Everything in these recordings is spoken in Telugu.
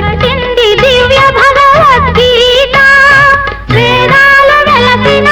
పట్టింది దివ్య భగవద్గీత. వేదాలు వెలసిన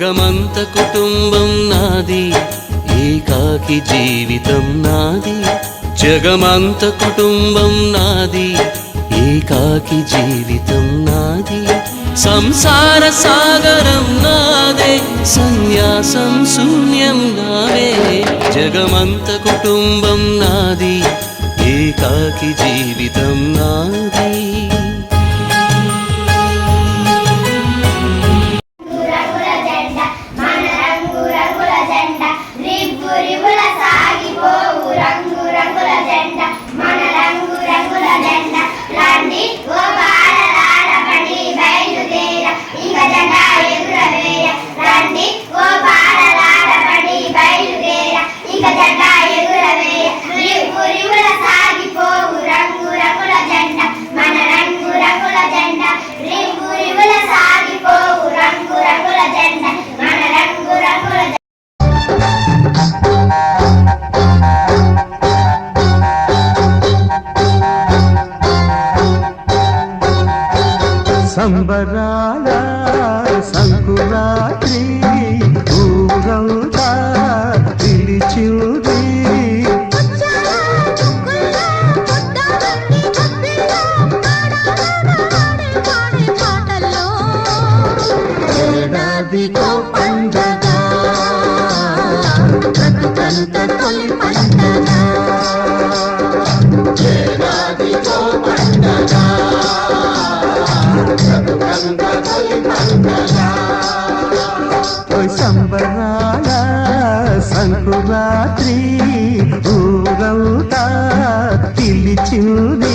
కుటుంబం నాది ఏకాకి జీవితం నాది. జగమంత కుటుంబం నాది ఏకాకి జీవితం నాది. సంసార సాగరం నాదే సన్యాసం శూన్యం నావే జగమంత కుటుంబం నాది ఏకాకి జీవితం సంబరాల సంకురాత్రి ఊరంతా పిలిచింది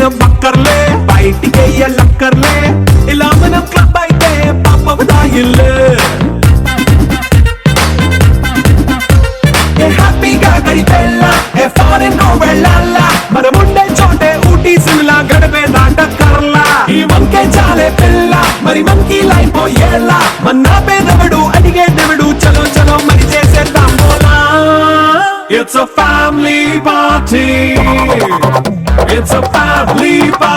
నైట్ నైన్ బక్కర్లే బయటికి వెయ్యలక్కర్లే ఇలా మనం క్లబ్ అయితే పాప దాయిల్లే. హ్యాపీగా గడిపెళ్ళ ఏ ఫారెన్ నో వెళ్ళాల మనం ఉండే చోటే ఊటీ సిమ్లా గడిపే దాటక్కర్లా ఈ వంకే చాలే పిల్ల మరి మంకీ లైఫ్ పోయేలా మన పేదవడు అడిగేదెవడు చలో చలో మరి చేసేద్దాం బోలా It's a family party. It's a five leaf.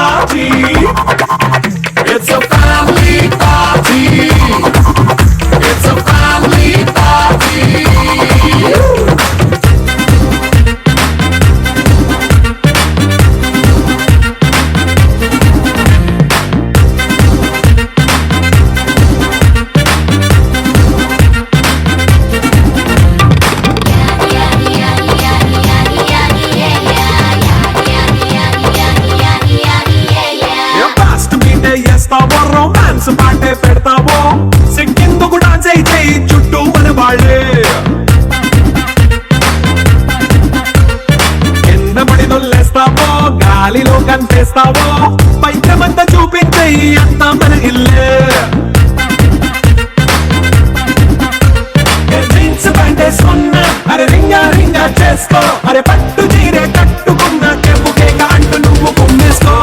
కుమ్మేసుకో అరే పట్టు చీరే కట్టుకున్న చెప్పు కేక అంటూ నువ్వు కుమ్మేసుకో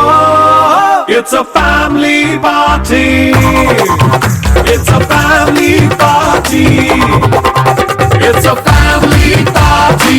it's a family party it's a family party it's a family party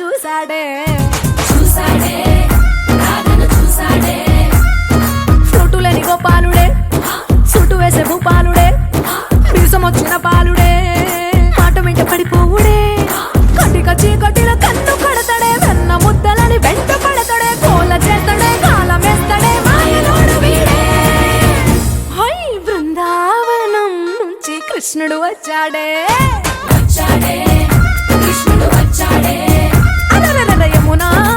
చూసాడే. చూసాడే. చూసాడే. చుట్టులేని గోపాలుడే. చుట్టూ వేసే భూపాలుడే. వచ్చిన పాలుడే. మాట వెంట పడిపోవుడే. కటిక చీకటిల కన్ను పడతాడే వెన్న ముద్దలని వెంట పడతాడే. కోల చేతడే కాలమేస్తాడే హై బృందావనం నుంచి కృష్ణుడు వచ్చాడే. వచ్చాడే. போனா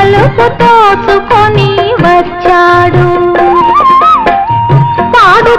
తలుపు తోసుకొని వచ్చాడు. పాడు